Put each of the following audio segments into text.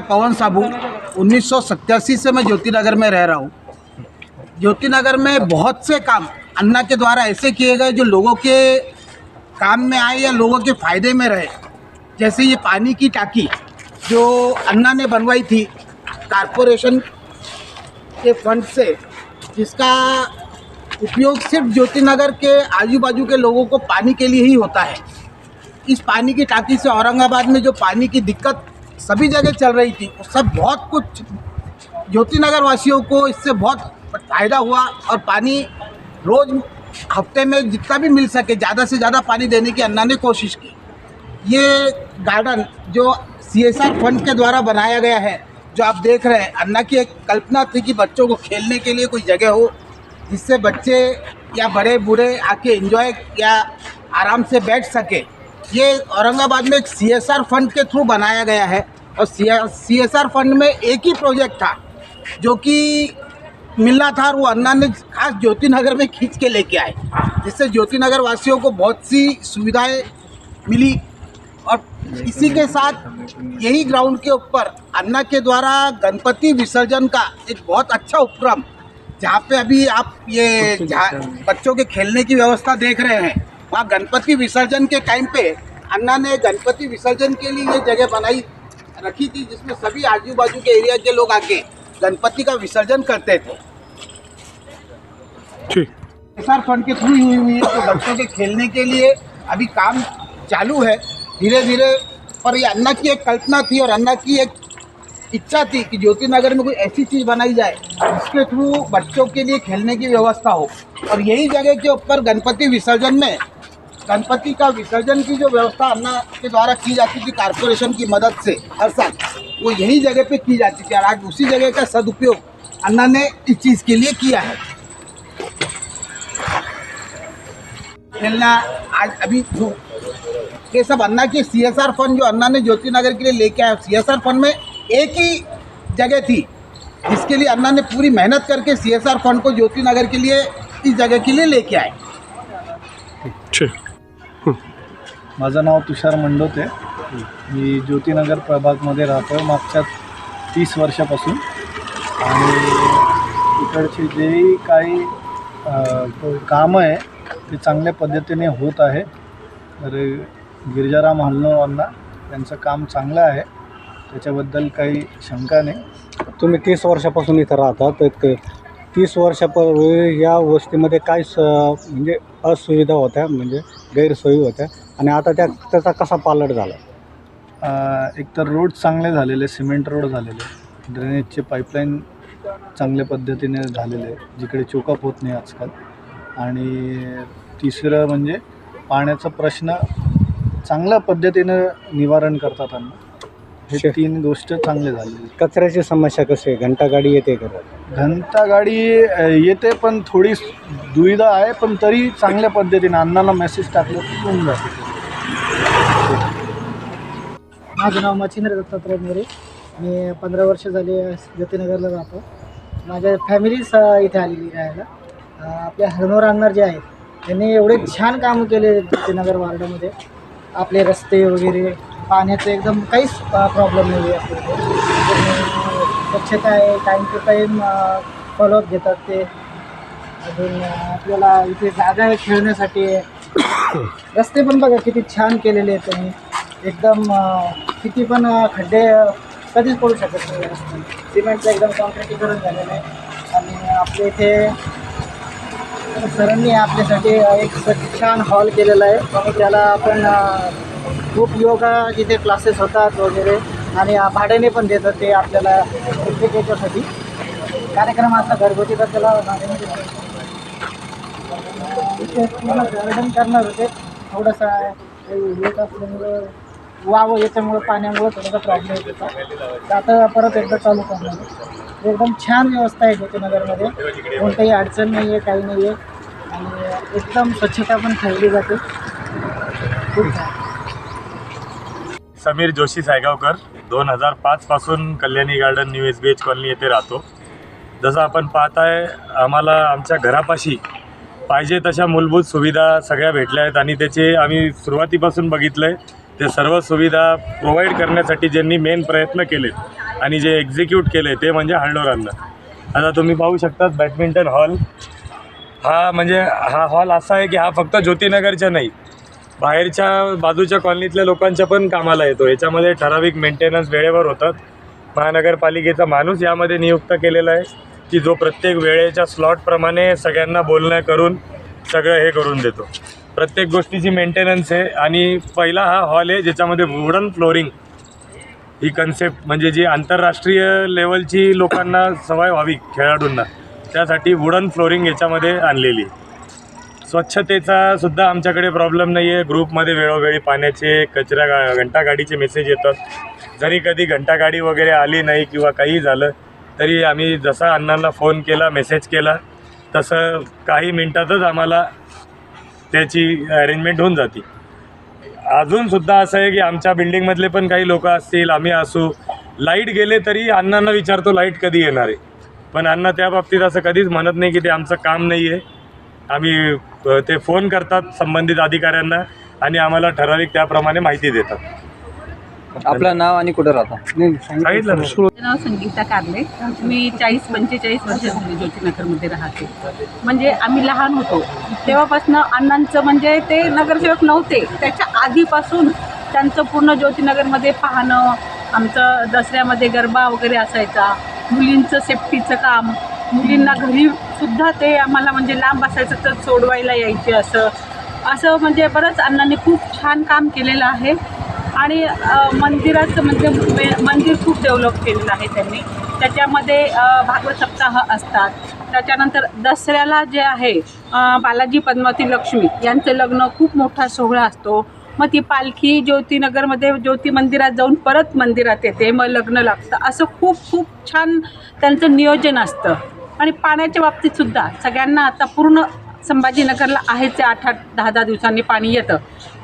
मैं पवन साबू, उन्नीस से मैं ज्योति नगर में रह रहा हूँ। ज्योति नगर में बहुत से काम अन्ना के द्वारा ऐसे किए गए जो लोगों के काम में आए या लोगों के फ़ायदे में रहे। जैसे ये पानी की टाकी जो अन्ना ने बनवाई थी कारपोरेशन के फंड से, जिसका उपयोग सिर्फ़ ज्योति नगर के आजू बाजू के लोगों को पानी के लिए ही होता है। इस पानी की टाकी से औरंगाबाद में जो पानी की दिक्कत सभी जगह चल रही थी। सब बहुत कुछ ज्योति नगर वासियों को इससे बहुत फ़ायदा हुआ और पानी रोज़ हफ़्ते में जितना भी मिल सके, ज़्यादा से ज़्यादा पानी देने की अन्ना ने कोशिश की। ये गार्डन जो सी फंड के द्वारा बनाया गया है, जो आप देख रहे हैं, अन्ना की एक कल्पना थी कि बच्चों को खेलने के लिए कोई जगह हो, जिससे बच्चे या बड़े बूढ़े आके एंजॉय या आराम से बैठ सके। ये औरंगाबाद में एक सीएसआर फंड के थ्रू बनाया गया है और सी एस फंड में एक ही प्रोजेक्ट था जो कि मिलना था और वो अन्ना ने खास ज्योति नगर में खींच के लेके आए जिससे ज्योति नगर वासियों को बहुत सी सुविधाएँ मिली। और इसी के साथ यही ग्राउंड के ऊपर अन्ना के द्वारा गणपति विसर्जन का एक बहुत अच्छा उपक्रम जहाँ पे अभी आप ये बच्चों के खेलने की व्यवस्था देख रहे हैं वहाँ गणपति विसर्जन के टाइम पे अन्ना ने गणपति विसर्जन के लिए ये जगह बनाई रखी थी जिसमें सभी आजू बाजू के एरिया के लोग आके गणपति का विसर्जन करते थे। एसआर फंड के थ्रू हुई हुई है तो बच्चों के खेलने के लिए अभी काम चालू है। धीरे धीरे पर ये अन्ना की एक कल्पना थी और अन्ना की एक इच्छा थी कि ज्योति नगर में कोई ऐसी चीज़ बनाई जाए जिसके थ्रू बच्चों के लिए खेलने की व्यवस्था हो। और यही जगह के ऊपर गणपति विसर्जन में गणपति का विसर्जन की जो व्यवस्था अन्ना के द्वारा की जाती थी कारपोरेशन की मदद से, हर साल, वो यही जगह पे की जाती थी और आज उसी जगह का सदुपयोग अन्ना ने इस चीज़ के लिए किया है। खेलना, आज अभी जो, ये सब अन्ना की सी फंड जो अन्ना ने ज्योति नगर के लिए लेके आया सी फंड में एक ही जगह थी, जिसके लिए अन्ना ने पूरी मेहनत करके सी एस आर फंड को ज्योति नगर के लिए, इस जगह के लिए लेके आए। ठीक। माझं नाव तुषार मंडोते. मी ज्योतिनगर प्रभागमध्ये राहतो आहे मागच्या तीस वर्षापासून. आणि इकडचे जे काही कामं आहे ते चांगल्या पद्धतीने होत आहे. तर गिरिजाराम हलनोवांना त्यांचं काम चांगलं आहे. त्याच्याबद्दल काही शंका नाही. तुम्ही तीस वर्षापासून इथं राहता. तर तीस वर्षापूर्वी या वस्तीमध्ये काय स म्हणजे असुविधा होत्या? म्हणजे गैरसोयी होत्या. आणि आता त्या त्याचा कसा पालट झाला? अ, एकतर रोड चांगले झालेले सिमेंट रोड झालेले. ड्रेनेजचे पाईपलाईन चांगल्या पद्धतीने झालेले जिकडे चोकअप होत नाही आजकाल. आणि तिसरं म्हणजे पाण्याचा प्रश्न चांगल्या पद्धतीनं निवारण करतात अन्न हे शे- तीन गोष्ट चांगले झालेले. कचऱ्याची समस्या कशी आहे? घंटा गाडी येते का घंटा गाडी येते पण थोडी दुविधा आहे पण तरी चांगल्या पद्धतीने अण्णांना मेसेज टाकलं होऊन जाते. माझं नाव मच्छिंद्र दत्तात्रय मोरे. मी पंधरा वर्ष झाली ज्योतिनगरला राहतो. माझ्या फॅमिलीच इथे आलेली राहायला. आपल्या हरनोर अंगणार जे आहेत त्यांनी एवढे छान कामं केले ज्योतिनगर वार्डामध्ये. आपले रस्ते वगैरे पाण्याचं एकदम काहीच प्रॉब्लेम नाही आहे आपल्या स्वच्छता आहे टाईम टू टाईम फॉलोअप घेतात ते. अजून आपल्याला इथे जागा आहे खेळण्यासाठी रस्ते पण बघा किती छान केलेले आहेत त्यांनी. एकदम किती पण खड्डे कधीच पडू शकत नाही रस्ते सिमेंटचं एकदम कॉन्क्रिटीकरण झालेलं आहे. आणि आपल्या इथे सरांनी आपल्यासाठी एक छान हॉल केलेला आहे. त्याला आपण खूप योगा जिथे क्लासेस होतात वगैरे. आणि भाड्याने पण देतात ते आपल्याला प्रत्येक याच्यासाठी. कार्यक्रम असा घरगुती तर त्याला इथे पूर्ण गार्डन करणार होते. थोडंसं येत असल्यामुळं वावं याच्यामुळं पाण्यामुळं थोडासा प्रॉब्लेम येत होता. तर आता परत एकदा चालू करणार एकदम छान व्यवस्था आहे ज्योतिनगरमध्ये कोणताही अडचण नाही आहे काही नाही आहे आणि एकदम स्वच्छता पण ठेवली जाते. खूप छान. समीर जोशी सायगावकर. दोन हजार पाचपासून Kalyani garden new S B H colony येथे राहतो. जसं आपण पाहताय आम्हाला आमच्या घरापाशी पाहिजे तशा मूलभूत सुविधा सगळ्या भेटल्या आहेत आणि त्याचे आम्ही सुरुवातीपासून बघितलं आहे ते सर्व सुविधा प्रोव्हाइड करण्यासाठी ज्यांनी मेन प्रयत्न केले आणि जे एक्झिक्यूट केले ते म्हणजे हळणोरांना आता तुम्ही पाहू शकतात बॅडमिंटन हॉल हा म्हणजे हा हॉल असा आहे की हा फक्त ज्योतिनगरच्या नाही बाहेरच्या बाजूच्या कॉलनीतल्या लोकांच्या पण कामाला येतो. याच्यामध्ये ठराविक मेंटेनन्स वेळेवर होतात. महानगरपालिकेचा माणूस यामध्ये नियुक्त केलेला आहे की जो प्रत्येक वेळेच्या स्लॉटप्रमाणे सगळ्यांना बोलणं करून सगळं हे करून देतो. प्रत्येक गोष्टीची मेंटेनन्स आहे आणि पहिला हा हॉल आहे ज्याच्यामध्ये वुडन फ्लोरिंग ही कन्सेप्ट म्हणजे जी आंतरराष्ट्रीय लेवलची लोकांना सवय व्हावी खेळाडूंना. त्यासाठी वुडन फ्लोरिंग याच्यामध्ये आणलेली आहे. स्वच्छतेचा सुद्धा आमच्याकडे प्रॉब्लेम नाही आहे ग्रुपमध्ये वेळोवेळी पाण्याचे कचरा गा घंटागाडीचे मेसेज येतात. जरी कधी घंटागाडी वगैरे आली नाही किंवा काही झालं तरी आम्ही जसा अण्णांना फोन केला मेसेज केला तसं काही मिनटातच आम्हाला त्याची अरेंजमेंट होऊन जाते. अजूनसुद्धा असं आहे की आमच्या बिल्डिंगमधले पण काही लोक असतील आम्ही असू. लाइट गेले तरी अण्णांना विचारतो लाइट कधी येणार आहे? पण अण्णा त्या बाबतीत असं कधीच म्हणत नाही की ते आमचं काम नाही आहे आम्ही ते फोन करतात संबंधित अधिकाऱ्यांना आणि आम्हाला ठराविक त्याप्रमाणे माहिती देतात. आपलं नाव आणि कुठं राहता? सांगितलं ना. माझं नाव संगीता कारले. मी चाळीस पंचेचाळीस वर्ष झाली ज्योतिनगरमध्ये राहते. म्हणजे आम्ही लहान होतो. तेव्हापासून अण्णांचं म्हणजे ते नगरसेवक नव्हते. त्याच्या आधीपासून त्यांचं पूर्ण ज्योतिनगरमध्ये पाहणं आमचं दसऱ्यामध्ये गरबा वगैरे असायचा. मुलींचं सेफ्टीचं काम. मुलींना घरीसुद्धा ते आम्हाला म्हणजे लांब असायचं तर सोडवायला यायचे असं. असं म्हणजे बरंच अण्णांनी खूप छान काम केलेलं आहे. आणि मंदिराचं म्हणजे मे- मंदिर खूप डेव्हलप केलेलं आहे त्यांनी. त्याच्यामध्ये भागवत सप्ताह असतात. त्याच्यानंतर दसऱ्याला जे आहे बालाजी पद्मावती लक्ष्मी यांचं लग्न खूप मोठा सोहळा असतो. मग ती पालखी ज्योतिनगरमध्ये ज्योती मंदिरात जाऊन परत मंदिरात येते. मग लग्न लागतं. असं खूप खूप छान त्यांचं नियोजन असतं. आणि पाण्याच्या बाबतीत सुद्धा सगळ्यांना आता पूर्ण संभाजीनगरला आहेच आठ आठ दहा दहा दिवसांनी पाणी येतं.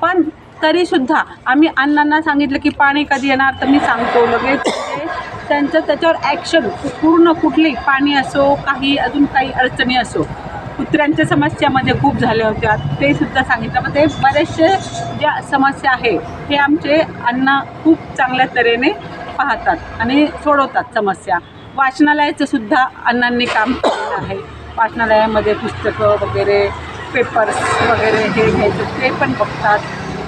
पण तरीसुद्धा आम्ही अण्णांना सांगितलं की पाणी कधी येणार तर मी सांगतो लगेच. त्यांचं त्याच्यावर ॲक्शन पूर्ण कुठली पाणी असो काही अजून काही अडचणी असो कुत्र्यांच्या समस्यामध्ये खूप झाल्या होत्या ते सुद्धा सांगितलं. मग ते बरेचसे ज्या समस्या आहे हे आमचे अण्णा खूप चांगल्या तऱ्हेने पाहतात आणि सोडवतात समस्या. वाचनालयाचं सुद्धा अण्णांनी काम केलेलं आहे. वाचनालयामध्ये पुस्तकं वगैरे पेपर्स वगैरे हे घ्यायचं ते पण बघतात.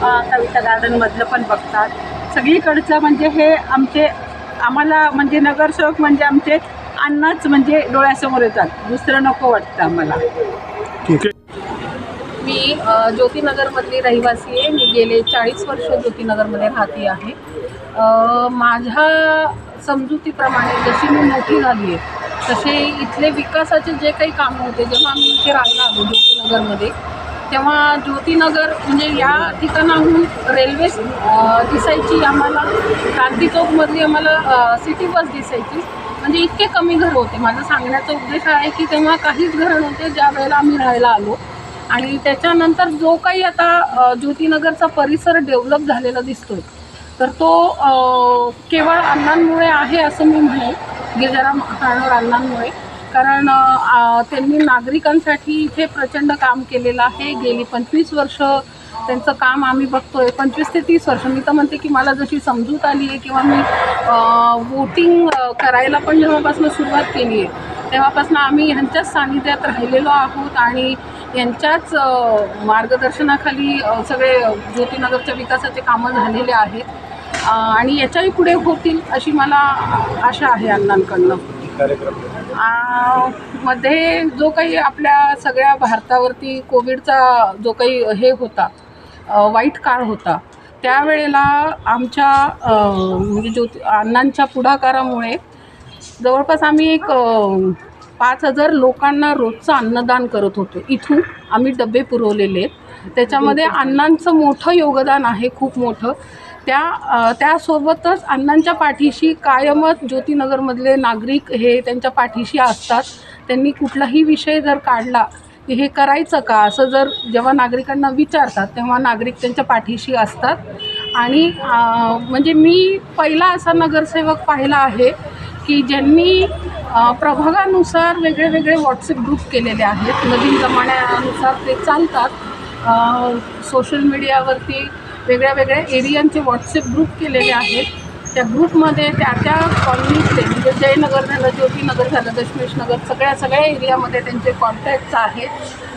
अ, कविता गार्डनमधलं पण बघतात. सगळीकडचं म्हणजे हे आमचे आम्हाला म्हणजे नगरसेवक म्हणजे आमचे अण्णाच म्हणजे डोळ्यासमोर येतात. दुसरं नको वाटतं आम्हाला. मी ज्योतिनगरमधली रहिवासी आहे. मी गेले चाळीस वर्ष ज्योतिनगरमध्ये राहते आहे. अ, माझ्या समजुतीप्रमाणे जशी मी मोठी झाली आहे तसे इथले विकासाचे जे काही कामं होते जेव्हा आम्ही इथे राहायला आलो ज्योतीनगरमध्ये तेव्हा ज्योतीनगर म्हणजे या ठिकाणाहून रेल्वे दिसायची आम्हाला क्रांती चौकमधली आम्हाला सिटी बस दिसायची. म्हणजे इतके कमी घरं होते. माझा सांगण्याचा उद्देश आहे की तेव्हा काहीच घरं नव्हते ज्या वेळेला आम्ही राहायला आलो. आणि त्याच्यानंतर जो काही आता ज्योतीनगरचा परिसर डेव्हलप झालेला दिसतोय तर तो केवळ अण्णांमुळे आहे असं मी म्हणेन गिरिजाराम हाणोर अण्णांमुळे. कारण त्यांनी नागरिकांसाठी इथे प्रचंड काम केलेलं आहे. गेली पंचवीस वर्ष त्यांचं काम आम्ही बघतोय. पंचवीस ते तीस वर्ष. मी तर म्हणते की मला जशी समजूत आली आहे किंवा मी वोटिंग करायला पण जेव्हापासून सुरुवात केली आहे तेव्हापासून आम्ही ह्यांच्याच सानिध्यात राहिलेलो आहोत आणि यांच्याच मार्गदर्शनाखाली सगळे ज्योतिनगरच्या विकासाचे कामं झालेले आहेत. आणि याच्याही पुढे होतील अशी मला आशा आहे अण्णांकडनं. मध्ये जो काही आपल्या सगळ्या भारतावरती कोविडचा जो काही हे होता वाईट काळ होता त्यावेळेला आमच्या म्हणजे ज्योति अण्णांच्या पुढाकारामुळे जवळपास आम्ही एक पाच हजार लोकांना रोजचं अन्नदान करत होतो. इथून आम्ही डबे पुरवलेले त्याच्यामध्ये अण्णांचं मोठं योगदान आहे खूप मोठं. त्या त्यासोबतच अण्णांच्या पाठीशी कायमच ज्योतिनगरमधले नागरिक हे त्यांच्या पाठीशी असतात. त्यांनी कुठलाही विषय जर काढला की हे करायचं का असं जर जेव्हा नागरिकांना विचारतात तेव्हा नागरिक त्यांच्या पाठीशी असतात. आणि म्हणजे मी पहिला असा नगरसेवक पाहिला आहे की ज्यांनी प्रभागानुसार वेगळे वेगळे व्हॉट्सअप ग्रुप केलेले आहेत. नवीन जमान्यानुसार ते चालतात. सोशल मीडियावरती वेगळ्या वेगळ्या एरियांचे व्हॉट्सअप ग्रुप केलेले आहेत. त्या ग्रुपमध्ये त्या त्या कॉलनीतले म्हणजे जयनगर झालं ज्योतीनगर झालं दशमेश नगर सगळ्या सगळ्या एरियामध्ये त्यांचे कॉन्टॅक्ट्स आहेत.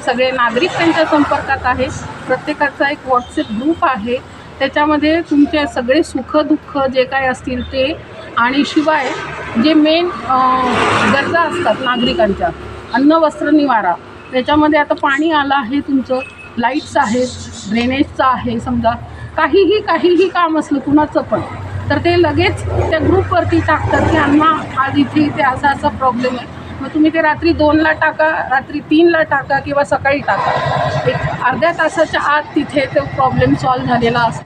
सगळे नागरिक त्यांच्या संपर्कात आहेत. प्रत्येकाचा एक व्हॉट्सअप ग्रुप आहे. त्याच्यामध्ये तुमचे सगळे सुखदुःख जे काय असतील ते आणि शिवाय जे मेन गरजा असतात नागरिकांच्या अन्न वस्त्र निवारा त्याच्यामध्ये आता पाणी आलं आहे तुमचं. लाईट्स आहेत ड्रेनेजचं आहे समजा. काहीही काहीही काम असलं कुणाचं पण तर ते लगेच त्या ग्रुपवरती टाकतात की अण्णा आज इथे इथे असा असा प्रॉब्लेम आहे. मग तुम्ही ते रात्री दोनला टाका रात्री तीनला टाका किंवा सकाळी टाका. एक अर्ध्या तासाच्या आत तिथे तो प्रॉब्लेम सॉल्व्ह झालेला असतो.